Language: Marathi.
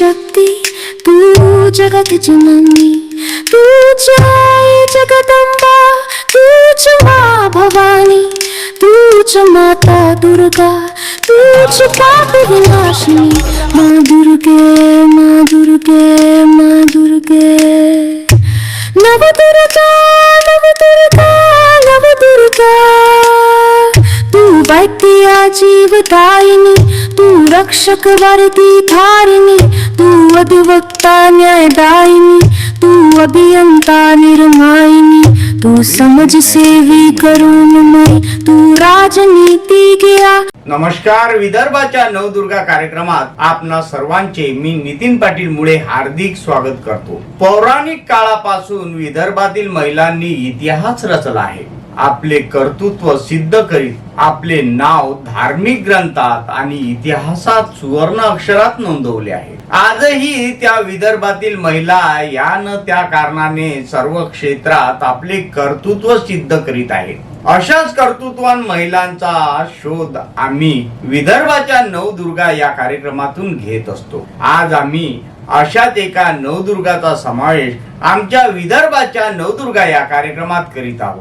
शक्ती तू जगत जननी तूच आई जगदंबा तूच मा भवानी तूच माता दुर्गा तूच पाप विनाशिनी मा दुर्गे मा दुर्गे मा दुर्गे नव दुर्गा नव दुर्गा नव दुर्गा तू वैद्या जीवदायिनी तू रक्षक वरदी धारिणी तू अधिवक्ता न्यायदायिनी तू अभियंता निर्मायिनी तू समज सेवी करून करुणमय तू राजनीती गया नमस्कार विदर्भाच्या नवदुर्गा कार्यक्रमात आपणा सर्वांचे मी नितीन पाटील मुळे हार्दिक स्वागत करतो. पौराणिक काळापासून विदर्भातील महिलांनी इतिहास रचला आहे. आपले कर्तृत्व सिद्ध करीत आपले नाव धार्मिक ग्रंथात आणि इतिहासात सुवर्ण अक्षरात नोंदवले आहे. आजही त्या विदर्भातील महिला या न त्या कारणाने सर्व क्षेत्रात आपले कर्तृत्व सिद्ध करीत आहेत. अशाच कर्तृत्वान महिलांचा शोध आम्ही विदर्भाच्या नवदुर्गा या कार्यक्रमातून घेत असतो. आज आम्ही अशाच एका नवदुर्गाचा समावेश आमच्या विदर्भाच्या नवदुर्गा या कार्यक्रमात करीत आहोत.